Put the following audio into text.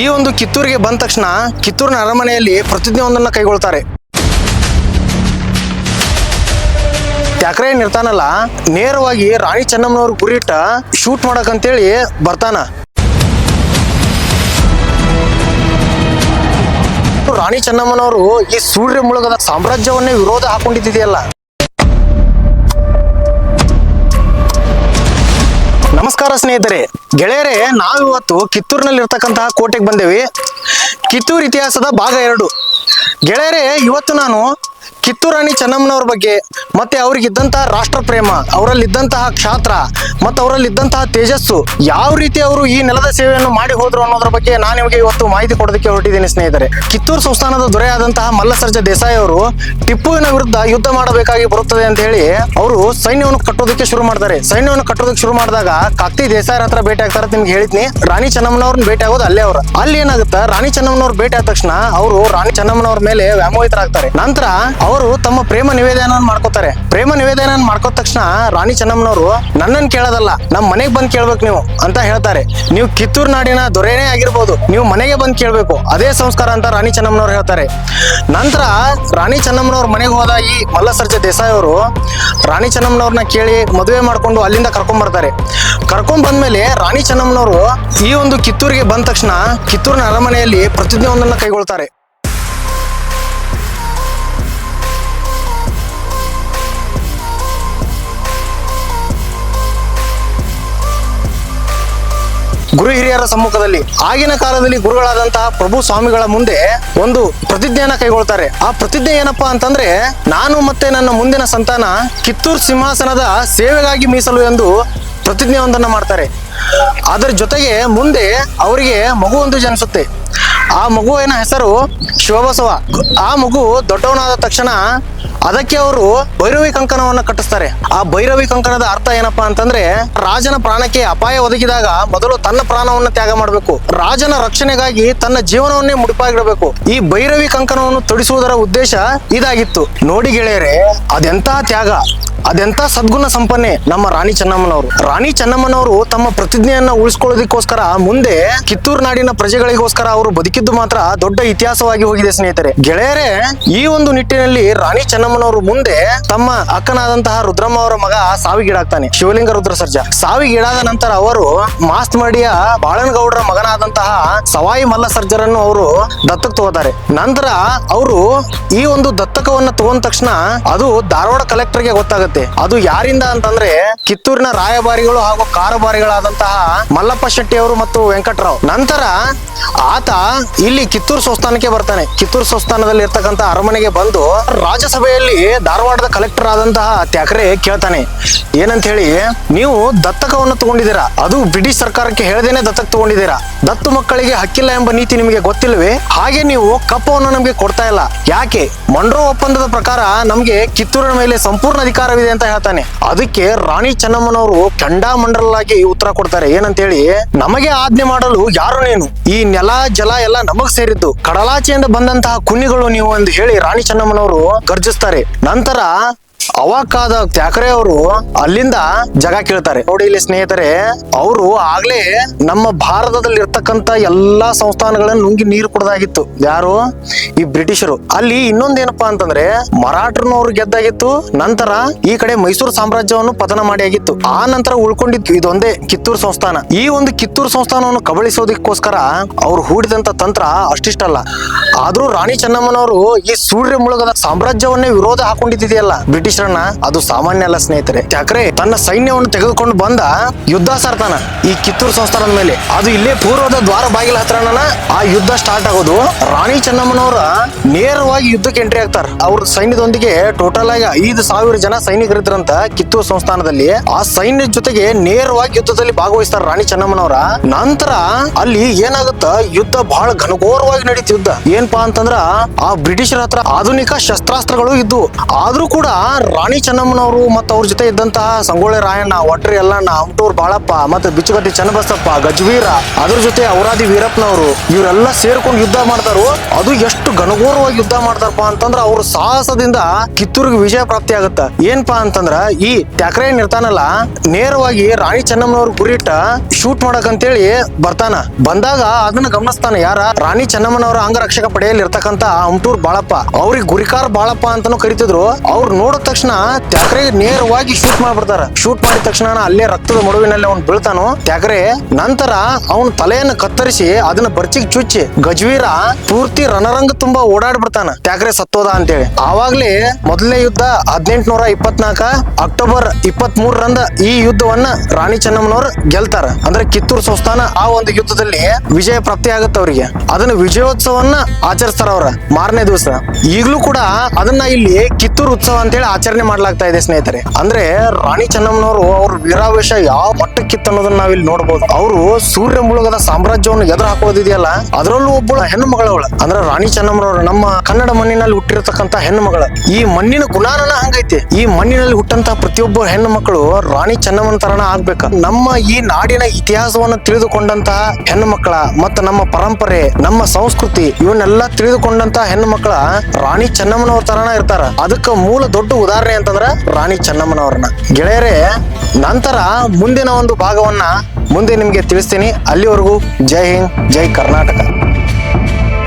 ಈ ಒಂದು ಕಿತ್ತೂರಿಗೆ ಬಂದ ತಕ್ಷಣ ಕಿತ್ತೂರಿನ ಅರಮನೆಯಲ್ಲಿ ಪ್ರತಿಜ್ಞೆ ಒಂದನ್ನು ಕೈಗೊಳ್ತಾರೆ. ತ್ಯಾಕ್ರೆ ಏನ್ ಇರ್ತಾನಲ್ಲ ನೇರವಾಗಿ ರಾಣಿ ಚೆನ್ನಮ್ಮನವ್ರ ಗುರಿಟ್ಟ ಶೂಟ್ ಮಾಡಕಂತೇಳಿ ಬರ್ತಾನ. ರಾಣಿ ಚೆನ್ನಮ್ಮನವರು ಈ ಸೂರ್ಯ ಮುಳುಗದ ಸಾಮ್ರಾಜ್ಯವನ್ನೇ ವಿರೋಧ ಹಾಕೊಂಡಿದ್ದಿದೆಯಲ್ಲ. ನಮಸ್ಕಾರ ಸ್ನೇಹಿತರೆ. ಗೆಳೆಯರೇ ನಾವಿವತ್ತು ಕಿತ್ತೂರಿನಲ್ಲಿ ಇರ್ತಕ್ಕಂತಹ ಕೋಟೆಗೆ ಬಂದೇವಿ. ಕಿತ್ತೂರು ಇತಿಹಾಸದ ಭಾಗ ಎರಡು. ಗೆಳೆಯರೇ, ಇವತ್ತು ನಾನು ಕಿತ್ತೂರು ರಾಣಿ ಚೆನ್ನಮ್ಮನವ್ರ ಬಗ್ಗೆ, ಮತ್ತೆ ಅವ್ರಿಗಿದ್ದಂತಹ ರಾಷ್ಟ್ರ ಪ್ರೇಮ, ಅವರಲ್ಲಿದ್ದಂತಹ ಕ್ಷಾತ್ರ, ಮತ್ತು ಅವರಲ್ಲಿದ್ದಂತಹ ತೇಜಸ್ಸು, ಯಾವ ರೀತಿ ಅವರು ಈ ನೆಲದ ಸೇವೆಯನ್ನು ಮಾಡಿ ಹೋದ್ರು ಅನ್ನೋದ್ರ ಬಗ್ಗೆ ನಾನು ನಿಮಗೆ ಇವತ್ತು ಮಾಹಿತಿ ಕೊಡೋದಕ್ಕೆ ಹೊರಟಿದ್ದೀನಿ ಸ್ನೇಹಿತರೆ. ಕಿತ್ತೂರು ಸಂಸ್ಥಾನದ ದೊರೆಯಾದಂತಹ ಮಲ್ಲಸರ್ಜ ದೇಸಾಯಿ ಅವರು ಟಿಪ್ಪುವಿನ ವಿರುದ್ಧ ಯುದ್ಧ ಮಾಡಬೇಕಾಗಿ ಬರುತ್ತದೆ ಅಂತ ಹೇಳಿ ಅವರು ಸೈನ್ಯವನ್ನು ಕಟ್ಟೋದಕ್ಕೆ ಶುರು ಮಾಡ್ತಾರೆ. ಸೈನ್ಯವನ್ನು ಕಟ್ಟೋದಕ್ಕೆ ಶುರು ಮಾಡಿದಾಗ ಕಾಕ್ತಿ ದೇಸಾಯರ ಹತ್ರ ಭೇಟಿ ಆಗ್ತಾರೆ ನಿಮ್ಗೆ ಹೇಳಿದ್ನಿ. ರಾಣಿ ಚೆನ್ನಮ್ಮನವ್ರನ್ನ ಭೇಟಿ ಆಗೋದು ಅಲ್ಲೇ ಅವರು. ಅಲ್ಲಿ ಏನಾಗುತ್ತೆ? ರಾಣಿ ಚೆನ್ನಮ್ಮನವ್ರ ಭೇಟಿ ಆದ ತಕ್ಷಣ ಅವರು ರಾಣಿ ಚೆನ್ನಮ್ಮನವ್ರ ಮೇಲೆ ವ್ಯಾಮೋಹಿತರಾಗ್ತಾರೆ. ನಂತರ ಅವರು ತಮ್ಮ ಪ್ರೇಮ ನಿವೇದನ ಮಾಡ್ಕೋತಾರೆ. ಪ್ರೇಮ ನಿವೇದನ ಮಾಡ್ಕೋತ ತಕ್ಷಣ ರಾಣಿ ಚೆನ್ನಮ್ಮನವರು ನನ್ನನ್ ಕೇಳೋದಲ್ಲ ನಮ್ಮ ಮನೆಗೆ ಬಂದು ಕೇಳ್ಬೇಕು ನೀವು ಅಂತ ಹೇಳ್ತಾರೆ. ನೀವು ಕಿತ್ತೂರು ನಾಡಿನ ದೊರೆನೇ ಆಗಿರ್ಬೋದು, ನೀವು ಮನೆಗೆ ಬಂದು ಕೇಳಬೇಕು. ಅದೇ ಸಂಸ್ಕಾರ ಅಂತ ರಾಣಿ ಚೆನ್ನಮ್ಮನವ್ರು ಹೇಳ್ತಾರೆ. ನಂತರ ರಾಣಿ ಚೆನ್ನಮ್ಮನವ್ರ ಮನೆಗೆ ಹೋದ ಈ ಮಲ್ಲಸರ್ಜ ದೇಸಾಯಿ ಅವರು ರಾಣಿ ಚೆನ್ನಮ್ಮನವ್ರನ್ನ ಕೇಳಿ ಮದುವೆ ಮಾಡ್ಕೊಂಡು ಅಲ್ಲಿಂದ ಕರ್ಕೊಂಡ್ ಬರ್ತಾರೆ. ಕರ್ಕೊಂಡ್ ಬಂದ್ಮೇಲೆ ರಾಣಿ ಚೆನ್ನಮ್ಮನವರು ಈ ಒಂದು ಕಿತ್ತೂರಿಗೆ ಬಂದ ತಕ್ಷಣ ಕಿತ್ತೂರಿನ ಅರಮನೆಯಲ್ಲಿ ಪ್ರತಿಜ್ಞೆ ಒಂದನ್ನ ಕೈಗೊಳ್ತಾರೆ. ಗುರು ಹಿರಿಯರ ಸಮ್ಮುಖದಲ್ಲಿ, ಆಗಿನ ಕಾಲದಲ್ಲಿ ಗುರುಗಳಾದಂತಹ ಪ್ರಭು ಸ್ವಾಮಿಗಳ ಮುಂದೆ ಒಂದು ಪ್ರತಿಜ್ಞೆಯನ್ನ ಕೈಗೊಳ್ತಾರೆ. ಆ ಪ್ರತಿಜ್ಞೆ ಏನಪ್ಪಾ ಅಂತಂದ್ರೆ, ನಾನು ಮತ್ತೆ ನನ್ನ ಮುಂದಿನ ಸಂತಾನ ಕಿತ್ತೂರು ಸಿಂಹಾಸನದ ಸೇವೆಗಾಗಿ ಮೀಸಲು ಎಂದು ಪ್ರತಿಜ್ಞೆ ಒಂದನ್ನ ಮಾಡ್ತಾರೆ. ಅದರ ಜೊತೆಗೆ ಮುಂದೆ ಅವರಿಗೆ ಮಗುವೊಂದು ಜನಿಸುತ್ತೆ. ಆ ಮಗುವಿನ ಹೆಸರು? ಶಿವಬಸವ. ಆ ಮಗು ದೊಡ್ಡವನಾದ ತಕ್ಷಣ ಅದಕ್ಕೆ ಅವರು ಭೈರವಿ ಕಂಕಣವನ್ನು ಕಟ್ಟಿಸ್ತಾರೆ. ಆ ಭೈರವಿ ಕಂಕಣದ ಅರ್ಥ ಏನಪ್ಪಾ ಅಂತಂದ್ರೆ ರಾಜನ ಪ್ರಾಣಕ್ಕೆ ಅಪಾಯ ಒದಗಿದಾಗ ಮೊದಲು ತನ್ನ ಪ್ರಾಣವನ್ನು ತ್ಯಾಗ ಮಾಡಬೇಕು. ರಾಜನ ರಕ್ಷಣೆಗಾಗಿ ತನ್ನ ಜೀವನವನ್ನೇ ಮುಡಿಪಾಗಿಡಬೇಕು. ಈ ಭೈರವಿ ಕಂಕಣವನ್ನು ತೊಡಿಸುವುದರ ಉದ್ದೇಶ ಇದಾಗಿತ್ತು. ನೋಡಿ ಗೆಳೆಯರೆ ಅದೆಂತಹ ತ್ಯಾಗ. ಅದೆಂತ ಸದ್ಗುಣ ಸಂಪನ್ನೆ? ನಮ್ಮ ರಾಣಿ ಚೆನ್ನಮ್ಮನವರು. ರಾಣಿ ಚೆನ್ನಮ್ಮನವರು ತಮ್ಮ ಪ್ರತಿಜ್ಞೆಯನ್ನ ಉಳಿಸ್ಕೊಳ್ಳೋದಕ್ಕೋಸ್ಕರ ಮುಂದೆ ಕಿತ್ತೂರು ನಾಡಿನ ಪ್ರಜೆಗಳಿಗೋಸ್ಕರ ಅವರು ಬದುಕಿದ್ದು ಮಾತ್ರ ದೊಡ್ಡ ಇತಿಹಾಸವಾಗಿ ಹೋಗಿದೆ ಸ್ನೇಹಿತರೆ. ಗೆಳೆಯರೇ, ಈ ಒಂದು ನಿಟ್ಟಿನಲ್ಲಿ ರಾಣಿ ಚೆನ್ನಮ್ಮನವರು ಮುಂದೆ ತಮ್ಮ ಅಕ್ಕನಾದಂತಹ ರುದ್ರಮ್ಮ ಅವರ ಮಗ ಸಾವಿಗೀಡಾಗ್ತಾನೆ. ಶಿವಲಿಂಗ ರುದ್ರ ಸರ್ಜಾ ಸಾವಿಗೀಡಾದ ನಂತರ ಅವರು ಮಾಸ್ತ್ ಮಡಿಯ ಬಾಳನಗೌಡರ ಮಗನಾದಂತಹ ಸವಾಯಿ ಮಲ್ಲ ಸರ್ಜರನ್ನು ಅವರು ದತ್ತಕ್ ತಗೋತಾರೆ. ನಂತರ ಅವರು ಈ ಒಂದು ದತ್ತಕವನ್ನ ತಗೊಂಡ ತಕ್ಷಣ ಅದು ಧಾರವಾಡ ಕಲೆಕ್ಟರ್ಗೆ ಗೊತ್ತಾಗುತ್ತೆ. ಅದು ಯಾರಿಂದ ಅಂತಂದ್ರೆ ಕಿತ್ತೂರಿನ ರಾಯಭಾರಿಗಳು ಹಾಗೂ ಕಾರಭಾರಿಗಳಾದಂತಹ ಮಲ್ಲಪ್ಪ ಶೆಟ್ಟಿ ಅವರು ಮತ್ತು ವೆಂಕಟರಾವ್. ನಂತರ ಆತ ಇಲ್ಲಿ ಕಿತ್ತೂರು ಸಂಸ್ಥಾನಕ್ಕೆ ಬರ್ತಾನೆ. ಕಿತ್ತೂರು ಸಂಸ್ಥಾನದಲ್ಲಿ ಇರ್ತಕ್ಕಂಥ ಅರಮನೆಗೆ ಬಂದು ರಾಜ್ಯಸಭೆಯಲ್ಲಿ ಧಾರವಾಡದ ಕಲೆಕ್ಟರ್ ಆದಂತಹ ತ್ಯಾಕ್ರೆ ಕೇಳ್ತಾನೆ. ಏನಂತ ಹೇಳಿ, ನೀವು ದತ್ತಕವನ್ನು ತಗೊಂಡಿದ್ದೀರಾ? ಅದು ಬ್ರಿಟಿಷ್ ಸರ್ಕಾರಕ್ಕೆ ಹೇಳದೇನೆ ದತ್ತಕ್ ತಗೊಂಡಿದ್ದೀರಾ? ದತ್ತು ಮಕ್ಕಳಿಗೆ ಹಕ್ಕಿಲ್ಲ ಎಂಬ ನೀತಿ ನಿಮಗೆ ಗೊತ್ತಿಲ್ವೇ ಹಾಗೆ ನೀವು ಕಪ್ಪವನ್ನು ನಮಗೆ ಕೊಡ್ತಾ ಇಲ್ಲ. ಯಾಕೆ? ಮಂಡ್ರೋ ಒಪ್ಪಂದದ ಪ್ರಕಾರ ನಮಗೆ ಕಿತ್ತೂರಿನ ಮೇಲೆ ಸಂಪೂರ್ಣ ಅಧಿಕಾರವಿದೆ ಅಂತ ಹೇಳ್ತಾನೆ. ಅದಕ್ಕೆ ರಾಣಿ ಚೆನ್ನಮ್ಮನವರು ಕೆಂಡಾಮಂಡಲಾಗಿ ಉತ್ತರ ಕೊಡ್ತಾರೆ. ಏನಂತ ಹೇಳಿ ನಮಗೆ ಆಜ್ಞೆ ಮಾಡಲು ಯಾರು ನೀನು? ಈ ನೆಲ, ಜಲ ಎಲ್ಲ ನಮಗ್ ಸೇರಿದ್ದು. ಕಡಲಾಚೆಯಿಂದ ಬಂದಂತಹ ಕುನ್ನಿಗಳು ನೀವು ಎಂದು ಹೇಳಿ ರಾಣಿ ಚೆನ್ನಮ್ಮನವರು ಗರ್ಜಿಸ್ತಾರೆ. ನಂತರ ಅವಾಕಾದ ತ್ಯಾಕರೆ ಅವರು ಅಲ್ಲಿಂದ ಜಗ ಕೇಳ್ತಾರೆ. ನೋಡಿ ಇಲ್ಲಿ ಸ್ನೇಹಿತರೆ, ಅವರು ಆಗ್ಲೇ ನಮ್ಮ ಭಾರತದಲ್ಲಿ ಇರ್ತಕ್ಕಂತ ಎಲ್ಲಾ ಸಂಸ್ಥಾನಗಳನ್ನ ನುಂಗಿ ನೀರು ಕುಡ್ದಾಗಿತ್ತು. ಯಾರು? ಈ ಬ್ರಿಟಿಷರು. ಅಲ್ಲಿ ಇನ್ನೊಂದೇನಪ್ಪಾ ಅಂತಂದ್ರೆ ಮರಾಠರನವ್ರು ಗೆದ್ದಾಗಿತ್ತು, ನಂತರ ಈ ಕಡೆ ಮೈಸೂರು ಸಾಮ್ರಾಜ್ಯವನ್ನು ಪತನ ಮಾಡಿ ಆಗಿತ್ತು. ಆ ನಂತರ ಉಳ್ಕೊಂಡಿತ್ತು ಇದೊಂದೇ ಕಿತ್ತೂರು ಸಂಸ್ಥಾನ. ಈ ಒಂದು ಕಿತ್ತೂರು ಸಂಸ್ಥಾನವನ್ನು ಕಬಳಿಸೋದಕ್ಕೋಸ್ಕರ ಅವ್ರು ಹೂಡಿದಂತ ತಂತ್ರ ಅಷ್ಟಿಷ್ಟಲ್ಲ. ಆದ್ರೂ ರಾಣಿ ಚೆನ್ನಮ್ಮನವರು ಈ ಸೂರ್ಯ ಮುಳುಗದ ಸಾಮ್ರಾಜ್ಯವನ್ನೇ ವಿರೋಧ ಹಾಕೊಂಡಿದ್ದಿದೆಯಲ್ಲ. ಬ್ರಿಟಿಷರನ್ನ, ಅದು ಸಾಮಾನ್ಯ ಅಲ್ಲ ಸ್ನೇಹಿತರೆ. ಯಾಕ್ರೆ, ತನ್ನ ಸೈನ್ಯವನ್ನು ತೆಗೆದುಕೊಂಡು ಬಂದ ಯುದ್ಧ ಸರ್ತಾನ ಈ ಕಿತ್ತೂರು ಸಂಸ್ಥಾನದ ಮೇಲೆ. ಅದು ಇಲ್ಲೇ ಪೂರ್ವದ ದ್ವಾರ ಬಾಗಿಲ ಹತ್ರನ ಆ ಯುದ್ಧ ಸ್ಟಾರ್ಟ್ ಆಗೋದು. ರಾಣಿ ಚೆನ್ನಮ್ಮನವರ ನೇರವಾಗಿ ಯುದ್ಧಕ್ಕೆ ಎಂಟ್ರಿ ಆಗ್ತಾರ. ಅವ್ರ ಸೈನ್ಯದೊಂದಿಗೆ ಟೋಟಲ್ ಆಗಿ ಐದು ಸಾವಿರ ಜನ ಸೈನಿಕರಿದ್ರಂತ ಕಿತ್ತೂರು ಸಂಸ್ಥಾನದಲ್ಲಿ. ಆ ಸೈನ್ಯದ ಜೊತೆಗೆ ನೇರವಾಗಿ ಯುದ್ಧದಲ್ಲಿ ಭಾಗವಹಿಸ್ತಾರ ರಾಣಿ ಚೆನ್ನಮ್ಮನವರ. ನಂತರ ಅಲ್ಲಿ ಏನಾಗುತ್ತ? ಯುದ್ಧ ಬಹಳ ಘನಘೋರವಾಗಿ ನಡೀತು ಯುದ್ಧ ಏನ್ಪಾ ಅಂತಂದ್ರ, ಆ ಬ್ರಿಟಿಷರ ಹತ್ರ ಆಧುನಿಕ ಶಸ್ತ್ರಾಸ್ತ್ರಗಳು ಇದ್ವು. ಆದ್ರೂ ಕೂಡ ರಾಣಿ ಚೆನ್ನಮ್ಮನವರು ಮತ್ತು ಅವ್ರ ಜೊತೆ ಇದ್ದಂತಹ ಸಂಗೊಳ್ಳಿ ರಾಯಣ್ಣ, ಒಟ್ರಿ ಎಲ್ಲಣ್ಣ ಅಮಟೂರ್ ಬಾಳಪ್ಪ ಮತ್ತೆ ಬಿಚ್ಚುಗಟ್ಟಿ ಚನ್ನಬಸಪ್ಪ, ಗಜವೀರ, ಅದ್ರ ಜೊತೆ ಔರಾದಿ ವೀರಪ್ಪನವರು ಇವರೆಲ್ಲ ಸೇರ್ಕೊಂಡು ಯುದ್ಧ ಮಾಡ್ತಾರು, ಅದು ಎಷ್ಟು ಘನಘೋರವಾಗಿ ಯುದ್ಧ ಮಾಡ್ತಾರಪ್ಪ ಅಂತಂದ್ರ ಅವ್ರ ಸಾಹಸದಿಂದ ಕಿತ್ತೂರಿಗೆ ವಿಜಯ ಪ್ರಾಪ್ತಿ ಆಗುತ್ತ. ಏನ್ಪಾ ಅಂತಂದ್ರ ಈ ತ್ಯಾಕ್ರೇನ್ ಇರ್ತಾನಲ್ಲ ನೇರವಾಗಿ ರಾಣಿ ಚೆನ್ನಮ್ಮನವ್ರ ಗುರಿಟ್ಟ ಶೂಟ್ ಮಾಡಕಂತೇಳಿ ಬರ್ತಾನ. ಬಂದಾಗ ಅದನ್ನ ಗಮನಿಸ್ತಾನ ಯಾರ? ರಾಣಿ ಚೆನ್ನಮ್ಮನವರ ಅಂಗರಕ್ಷಕ ಪಡೆಯಲ್ಲಿ ಇರ್ತಕ್ಕಂತ ಅಮ್ಟೂರ್ ಬಾಳಪ್ಪ. ಅವ್ರಿಗೆ ಗುರಿಕಾರ ಬಾಳಪ್ಪ ಅಂತಾನು ಕರಿತಿದ್ರು. ಅವ್ರು ನೋಡಿದ ತಕ್ಷಣ ತ್ಯಾಕ್ರೆ ನೇರವಾಗಿ ಶೂಟ್ ಮಾಡ್ಬಿಡ್ತಾರ. ಶೂಟ್ ಮಾಡಿದ ತಕ್ಷಣ ಅಲ್ಲೇ ರಕ್ತದ ಮಡುವಿನಲ್ಲಿ ಅವ್ನು ಬೀಳ್ತಾನು. ತ್ಯಾಕ್ರೆ, ನಂತರ ಅವನ ತಲೆಯನ್ನು ಕತ್ತರಿಸಿ ಅದನ್ನ ಬರ್ಚಿಗೆ ಚುಚ್ಚಿ ಗಜವೀರ ಪೂರ್ತಿ ರಣರಂಗ ತುಂಬಾ ಓಡಾಡ್ಬಿಡ್ತಾನ. ತ್ಯಾಕ್ರೆ, ಸತ್ತೋದ ಅಂತೇಳಿ. ಆವಾಗ್ಲೇ ಮೊದಲನೇ ಯುದ್ಧ ಹದಿನೆಂಟುನೂರ ಇಪ್ಪತ್ನಾಲ್ಕ ಅಕ್ಟೋಬರ್ ಇಪ್ಪತ್ತ್ ಮೂರರಂದ ಈ ಯುದ್ಧವನ್ನ ರಾಣಿ ಚೆನ್ನಮ್ಮನವರು ಗೆಲ್ತಾರ. ಅಂದ್ರೆ ಕಿತ್ತೂರು ಸಂಸ್ಥಾನ ಆ ಒಂದು ಯುದ್ಧದಲ್ಲಿ ವಿಜಯ ಪ್ರಾಪ್ತಿ ಆಗತ್ತ ಅವರಿಗೆ. ಅದನ್ನ ವಿಜಯೋತ್ಸವನ್ನ ಆಚರಿಸ್ತಾರ ಅವ್ರ ಮಾರನೇ ದಿವಸ. ಈಗಲೂ ಕೂಡ ಅದನ್ನ ಇಲ್ಲಿ ಕಿತ್ತೂರು ಉತ್ಸವ ಅಂತೇಳಿ ಆಚರಣೆ ಮಾಡ್ಲಾಗ್ತಾ ಇದೆ ಸ್ನೇಹಿತರೆ. ಅಂದ್ರೆ ರಾಣಿ ಚೆನ್ನಮ್ಮನವರು ಅವ್ರ ವೀರಾವೇಶ ಯಾವ ಮಟ್ಟಕ್ಕಿತ್ತು ಅನ್ನೋದನ್ನ ನಾವಿಲ್ಲಿ ನೋಡಬಹುದು ಅವರು ಸೂರ್ಯ ಮುಳುಗದ ಸಾಮ್ರಾಜ್ಯವನ್ನು ಎದುರು ಹಾಕೋದಿದೆಯಲ್ಲ, ಅದರಲ್ಲೂ ಒಬ್ಬಳು ಹೆಣ್ಣು ಮಗಳವಳ ಅಂದ್ರೆ ರಾಣಿ ಚೆನ್ನಮ್ಮನವರು ನಮ್ಮ ಕನ್ನಡ ಮಣ್ಣಿನಲ್ಲಿ ಹುಟ್ಟಿರತಕ್ಕಂತ ಹೆಣ್ಣು ಮಗಳ ಈ ಮಣ್ಣಿನ ಗುಣಾನನ ಹಂಗೈತಿ. ಈ ಮಣ್ಣಿನಲ್ಲಿ ಹುಟ್ಟಂತ ಪ್ರತಿಯೊಬ್ಬ ಹೆಣ್ಣು ಮಕ್ಕಳು ರಾಣಿ ಚೆನ್ನಮ್ಮನ ತರನ ಆಗ್ಬೇಕ. ನಮ್ಮ ಈ ನಾಡಿನ ಇತಿಹಾಸವನ್ನು ತಿಳಿದುಕೊಂಡಂತಹ ಹೆಣ್ಣು ಮಕ್ಕಳ ಮತ್ತು ನಮ್ಮ ಪರಂಪರೆ, ನಮ್ಮ ಸಂಸ್ಕೃತಿ, ಇವನ್ನೆಲ್ಲ ತಿಳಿದುಕೊಂಡಂತ ಹೆಣ್ಣು ಮಕ್ಕಳ ರಾಣಿ ಚೆನ್ನಮ್ಮನವ್ರ ತರನ ಇರ್ತಾರ. ಅದಕ್ಕೆ ಮೂಲ ದೊಡ್ಡ ಉದಾಹರಣೆ ಅಂತಂದ್ರ ರಾಣಿ ಚೆನ್ನಮ್ಮನವ್ರನ್ನ. ಗೆಳೆಯರೇ, ನಂತರ ಮುಂದಿನ ಒಂದು ಭಾಗವನ್ನ ಮುಂದೆ ನಿಮ್ಗೆ ತಿಳಿಸ್ತೀನಿ. ಅಲ್ಲಿವರೆಗೂ ಜೈ ಹಿಂದ್, ಜೈ ಕರ್ನಾಟಕ.